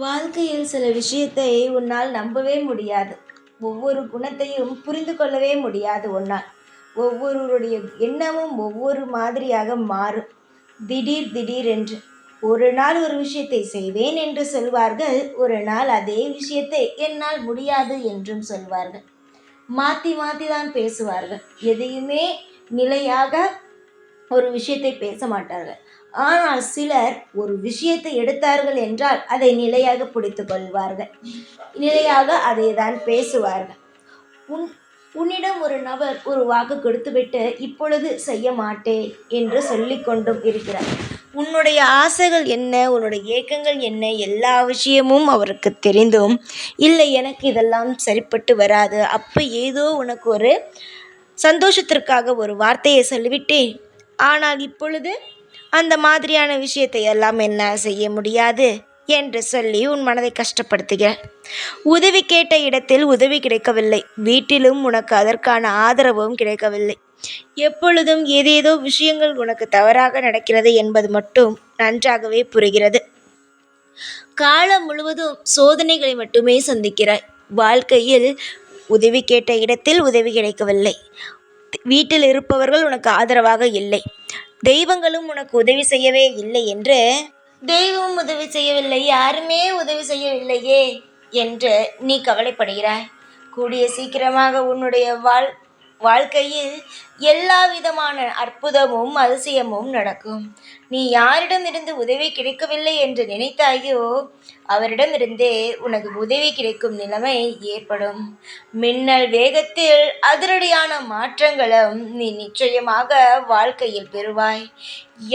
வாழ்க்கையில் சில விஷயத்தை உன்னால் நம்பவே முடியாது. ஒவ்வொரு குணத்தையும் புரிந்து கொள்ளவே முடியாது உன்னால். ஒவ்வொருவருடைய எண்ணமும் ஒவ்வொரு மாதிரியாக மாறும். திடீர் திடீரென்று ஒரு நாள் ஒரு விஷயத்தை செய்வேன் என்று சொல்வார்கள். ஒரு நாள் அதே விஷயத்தை என்னால் முடியாது என்றும் சொல்வார்கள். மாற்றி மாற்றி தான் பேசுவார்கள். எதையுமே நிலையாக ஒரு விஷயத்தை பேச மாட்டார்கள். ஆனால் சிலர் ஒரு விஷயத்தை எடுத்தார்கள் என்றால் அதை நிலையாக பிடித்து கொள்வார்கள். நிலையாக அதை தான் பேசுவார்கள். உன் உன்னிடம் ஒரு நபர் ஒரு வாக்கு கொடுத்துவிட்டு இப்பொழுது செய்ய மாட்டேன் என்று சொல்லிக்கொண்டும் இருக்கிறார். உன்னுடைய ஆசைகள் என்ன? உன்னுடைய ஏக்கங்கள் என்ன? எல்லா விஷயமும் அவருக்கு தெரிந்தும் இல்லை எனக்கு இதெல்லாம் சரிப்பட்டு வராது. அப்போ ஏதோ உனக்கு ஒரு சந்தோஷத்திற்காக ஒரு வார்த்தையை சொல்லிவிட்டேன். ஆனால் இப்பொழுது அந்த மாதிரியான விஷயத்தை எல்லாம் என்ன செய்ய முடியாது என்று சொல்லி உன் மனதை கஷ்டப்படுத்துகிறார் உதவி கேட்ட இடத்தில் உதவி கிடைக்கவில்லை. வீட்டிலும் உனக்கு அதற்கான ஆதரவும் கிடைக்கவில்லை. எப்பொழுதும் ஏதேதோ விஷயங்கள் உனக்கு தவறாக நடக்கிறது என்பது மட்டும் நன்றாகவே புரிகிறது. காலம் முழுவதும் சோதனைகளை மட்டுமே சந்திக்கிறாய். வாழ்க்கையில் உதவி கேட்ட இடத்தில் உதவி கிடைக்கவில்லை. வீட்டில் இருப்பவர்கள் உனக்கு ஆதரவாக இல்லை. தெய்வங்களும் உனக்கு உதவி செய்யவே இல்லை என்று தெய்வம் உதவி செய்யவில்லை யாருமே உதவி செய்யவில்லையே என்று நீ கவலைப்படுகிறாய். கூடிய சீக்கிரமாக உன்னுடைய வாழ் வாழ்க்கையில் எல்லா விதமான அற்புதமும் அதிசயமும் நடக்கும். நீ யாரிடமிருந்து உதவி கிடைக்கவில்லை என்று நினைத்தாயோ அவரிடமிருந்தே உனக்கு உதவி கிடைக்கும் நிலைமை ஏற்படும். மின்னல் வேகத்தில் அதிரடியான மாற்றங்களும் நீ நிச்சயமாக வாழ்க்கையில் பெறுவாய்.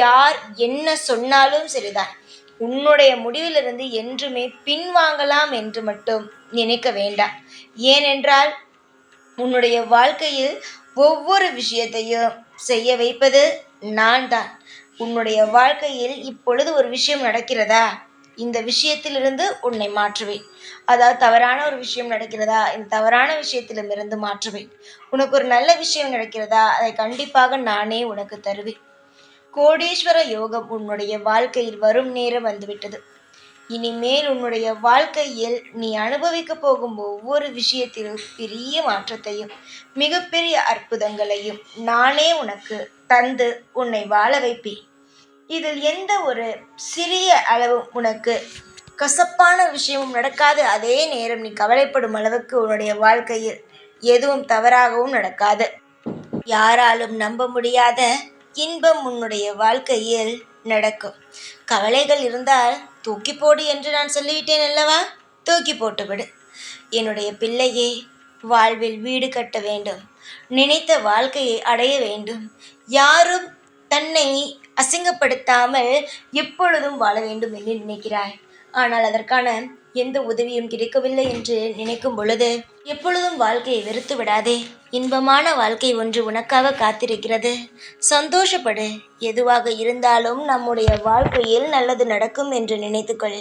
யார் என்ன சொன்னாலும் சரிதான். உன்னுடைய முடிவிலிருந்து என்றுமே பின்வாங்கலாம் என்று மட்டும் நினைக்க வேண்டாம். ஏனென்றால் உன்னுடைய வாழ்க்கையில் ஒவ்வொரு விஷயத்தையும் செய்ய வைப்பது நான் தான் உன்னுடைய வாழ்க்கையில் இப்பொழுது ஒரு விஷயம் நடக்கிறதா? இந்த விஷயத்திலிருந்து உன்னை மாற்றுவேன். அதாவது தவறான ஒரு விஷயம் நடக்கிறதா? இந்த தவறான விஷயத்திலிருந்து மாற்றுவேன். உனக்கு ஒரு நல்ல விஷயம் நடக்கிறதா? அதை கண்டிப்பாக நானே உனக்கு தருவேன். கோடீஸ்வர யோகம் உன்னுடைய வாழ்க்கையில் வரும் நேரம் வந்துவிட்டது. இனிமேல் உன்னுடைய வாழ்க்கையில் நீ அனுபவிக்க போகும் ஒவ்வொரு விஷயத்திலும் பெரிய மாற்றத்தையும் மிகப்பெரிய அற்புதங்களையும் நானே உனக்கு தந்து உன்னை வாழ வைப்பேன். இதில் எந்த ஒரு சிறிய அளவும் உனக்கு கசப்பான விஷயமும் நடக்காது. அதே நேரம் நீ கவலைப்படும் அளவுக்கு உன்னுடைய வாழ்க்கையில் எதுவும் தவறாகவும் நடக்காது. யாராலும் நம்ப முடியாத இன்பம் உன்னுடைய வாழ்க்கையில் நடக்கும். கவலைகள் இருந்தால் தூக்கி போடு என்று நான் சொல்லிவிட்டேன் அல்லவா? தூக்கி போட்டுவிடு. என்னுடைய பிள்ளையே வாழ்வில் வீடு கட்ட வேண்டும். நினைத்த வாழ்க்கையை அடைய வேண்டும். யாரும் தன்னை அசிங்கப்படுத்தாமல் எப்பொழுதும் வாழ வேண்டும் என்று நினைக்கிறாய். ஆனால் அதற்கான எந்த உதவியும் கிடைக்கவில்லை என்று நினைக்கும் பொழுது எப்பொழுதும் வாழ்க்கையை வெறுத்து விடாதே. இன்பமான வாழ்க்கை ஒன்று உனக்காக காத்திருக்கிறது. சந்தோஷப்படு. எதுவாக இருந்தாலும் நம்முடைய வாழ்க்கையில் நல்லது நடக்கும் என்று நினைத்துக்கொள்.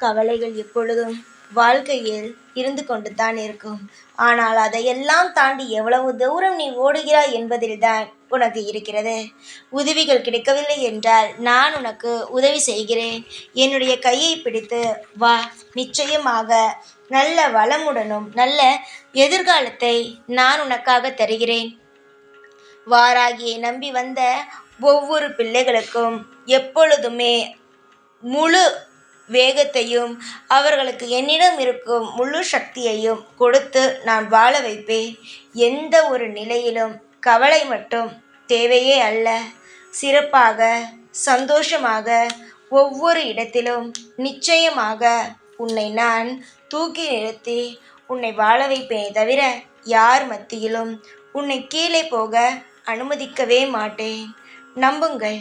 கவலைகள் எப்பொழுதும் வாழ்க்கையில் இருந்து கொண்டு தான் இருக்கும். ஆனால் அதையெல்லாம் தாண்டி எவ்வளவு தூரம் நீ ஓடுகிறாய் என்பதில்தான் உனக்கு இருக்கிறது. உதவிகள் கிடைக்கவில்லை என்றால் நான் உனக்கு உதவி செய்கிறேன். என்னுடைய கையை பிடித்து வா. நிச்சயமாக நல்ல வளமுடனும் நல்ல எதிர்காலத்தை நான் உனக்காக தருகிறேன். வாராகியை நம்பி வந்த ஒவ்வொரு பிள்ளைகளுக்கும் எப்பொழுதுமே முழு வேகத்தையும் அவர்களுக்கு என்னிடம் இருக்கும் முழு சக்தியையும் கொடுத்து நான் வாழ வைப்பேன். எந்த ஒரு நிலையிலும் கவலை மட்டும் தேவையே அல்ல. சிறப்பாக சந்தோஷமாக ஒவ்வொரு இடத்திலும் நிச்சயமாக உன்னை நான் தூக்கி நிறுத்தி உன்னை வாழ வைப்பேனே தவிர யார் மத்தியிலும் உன்னை கீழே போக அனுமதிக்கவே மாட்டேன். நம்புங்கள்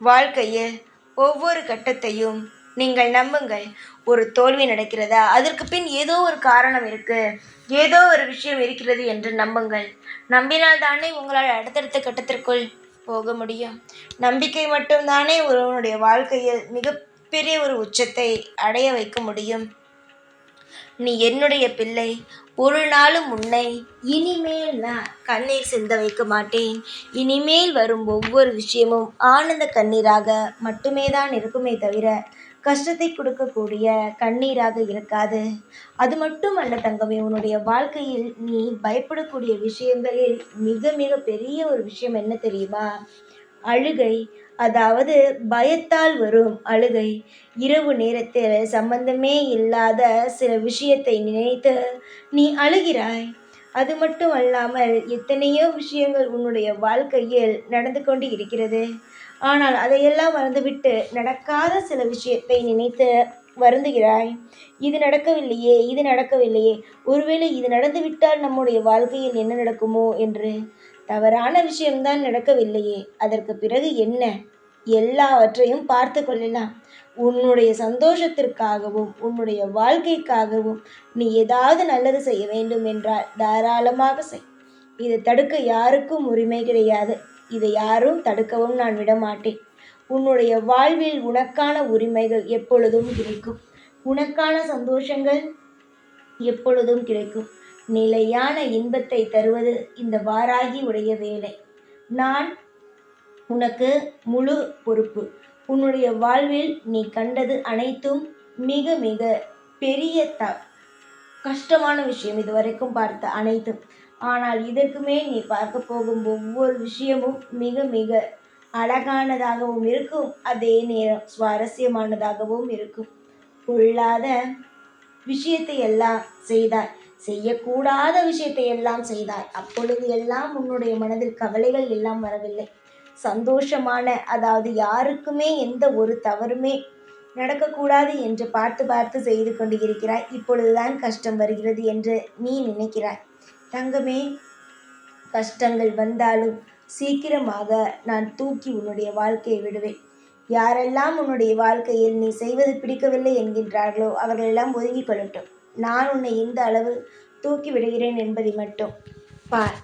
வாழ்க்கையில் ஒவ்வொரு கட்டத்தையும் நீங்கள் நம்புங்கள். ஒரு தோல்வி நடக்கிறதா? அதற்கு பின் ஏதோ ஒரு காரணம் இருக்கு. ஏதோ ஒரு விஷயம் இருக்கிறது என்று நம்புங்கள். நம்பினால் தானே உங்களால் அடுத்தடுத்த கட்டத்திற்குள் போக முடியும். நம்பிக்கை மட்டும்தானே ஒருவனுடைய வாழ்க்கையில் மிகப்பெரிய ஒரு உச்சத்தை அடைய வைக்க முடியும். நீ என்னுடைய பிள்ளை. ஒரு நாளும் உன்னை இனிமேல் நான் கண்ணீர் சிந்த வைக்க மாட்டேன். இனிமேல் வரும் ஒவ்வொரு விஷயமும் ஆனந்த கண்ணீராக மட்டுமே தான் இருக்குமே தவிர கஷ்டத்தை கொடுக்கக்கூடிய கண்ணீராக இருக்காது. அது மட்டும் அல்ல தங்கமே உன்னுடைய வாழ்க்கையில் நீ பயப்படக்கூடிய விஷயங்களில் மிக மிக பெரிய ஒரு விஷயம் என்ன தெரியுமா? அழுகை. அதாவது பயத்தால் வரும் அழுகை. இரவு நேரத்தில் சம்பந்தமே இல்லாத சில விஷயத்தை நினைத்து நீ அழுகிறாய். அது மட்டும் அல்லாமல் எத்தனையோ விஷயங்கள் உன்னுடைய வாழ்க்கையில் நடந்து கொண்டு இருக்கிறது. ஆனால் அதையெல்லாம் மறந்துவிட்டு நடக்காத சில விஷயத்தை நினைத்து வருந்துகிறாய். இது நடக்கவில்லையே இது நடக்கவில்லையே. ஒருவேளை இது நடந்துவிட்டால் நம்முடைய வாழ்க்கையில் என்ன நடக்குமோ என்று. தவறான விஷயம்தான் நடக்கவில்லையே. அதற்கு பிறகு என்ன? எல்லாவற்றையும் பார்த்து கொள்ளலாம். உன்னுடைய சந்தோஷத்திற்காகவும் உன்னுடைய வாழ்க்கைக்காகவும் நீ ஏதாவது நல்லது செய்ய வேண்டும் என்றால் தாராளமாக செய். இதை தடுக்க யாருக்கும் உரிமை கிடையாது. இதை யாரும் தடுக்கவும் நான் விடமாட்டேன். உன்னுடைய வாழ்வில் உனக்கான உரிமைகள் எப்பொழுதும் கிடைக்கும். உனக்கான சந்தோஷங்கள் எப்பொழுதும் கிடைக்கும். நிலையான இன்பத்தை தருவது இந்த வாராகி உடைய வேலை. நான் உனக்கு முழு பொறுப்பு. உன்னுடைய வாழ்வில் நீ கண்டது அனைத்தும் மிக மிக பெரிய த கஷ்டமான விஷயம் இதுவரைக்கும் பார்த்த அனைத்தும். ஆனால் இதற்குமே நீ பார்க்க போகும் ஒவ்வொரு விஷயமும் மிக மிக அழகானதாகவும் இருக்கும். அதே நேரம் சுவாரஸ்யமானதாகவும் இருக்கும். கொள்ளாத விஷயத்தை எல்லாம் செய்தாய். செய்யக்கூடாத விஷயத்தை எல்லாம் செய்தாய். அப்பொழுது எல்லாம் உன்னுடைய மனதில் கவலைகள் எல்லாம் வரவில்லை. சந்தோஷமான அதாவது யாருக்குமே எந்த ஒரு தவறுமே நடக்கக்கூடாது என்று பார்த்து பார்த்து செய்து கொண்டு இருக்கிறாய். இப்பொழுதுதான் கஷ்டம் வருகிறது என்று நீ நினைக்கிறாய். தங்கமே கஷ்டங்கள் வந்தாலும் சீக்கிரமாக நான் தூக்கி உன்னுடைய வாழ்க்கையை விடுவேன். யாரெல்லாம் உன்னுடைய வாழ்க்கையில் நீ செய்வது பிடிக்கவில்லை என்கின்றார்களோ அவர்களெல்லாம் ஒதுங்கிக் கொள்ளட்டும். நான் உன்னை இந்த அளவு தூக்கி விடுகிறேன் என்பதை மட்டும் பார்.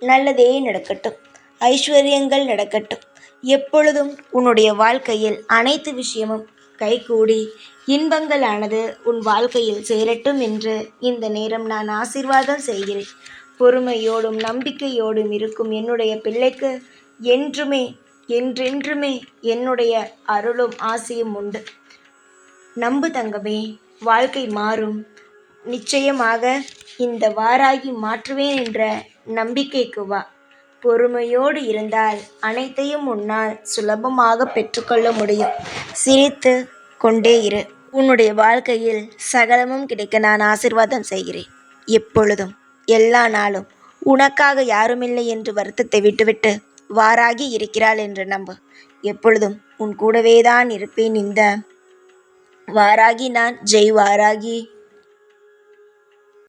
நல்லதே நடக்கட்டும். ஐஸ்வர்யங்கள் நடக்கட்டும். எப்பொழுதும் உன்னுடைய வாழ்க்கையில் அனைத்து விஷயமும் கைகூடி இன்பங்களானது உன் வாழ்க்கையில் சேரட்டும் என்று இந்த நேரம் நான் ஆசீர்வாதம் செய்கிறேன். பொறுமையோடும் நம்பிக்கையோடும் இருக்கும் என்னுடைய பிள்ளைக்கு என்றுமே என்றென்றுமே என்னுடைய அருளும் ஆசையும் உண்டு. நம்பு தங்கமே வாழ்க்கை மாறும். நிச்சயமாக இந்த வாராகி மாற்றுவேன் என்ற நம்பிக்கைக்கு வா. பொறுமையோடு இருந்தால் அனைத்தையும் உன்னால் சுலபமாக பெற்றுக்கொள்ள முடியும். சிரித்து கொண்டே இரு. உன்னுடைய வாழ்க்கையில் சகலமும் கிடைக்க நான் ஆசிர்வாதம் செய்கிறேன். எப்பொழுதும் எல்லா நாளும் உனக்காக யாருமில்லை என்று வருத்தத்தை விட்டுவிட்டு வாராகி இருக்கிறாள் என்று நம்பு. எப்பொழுதும் உன் கூடவே தான் இருப்பேன் இந்த வாராகி நான். ஜெய் வாராகி.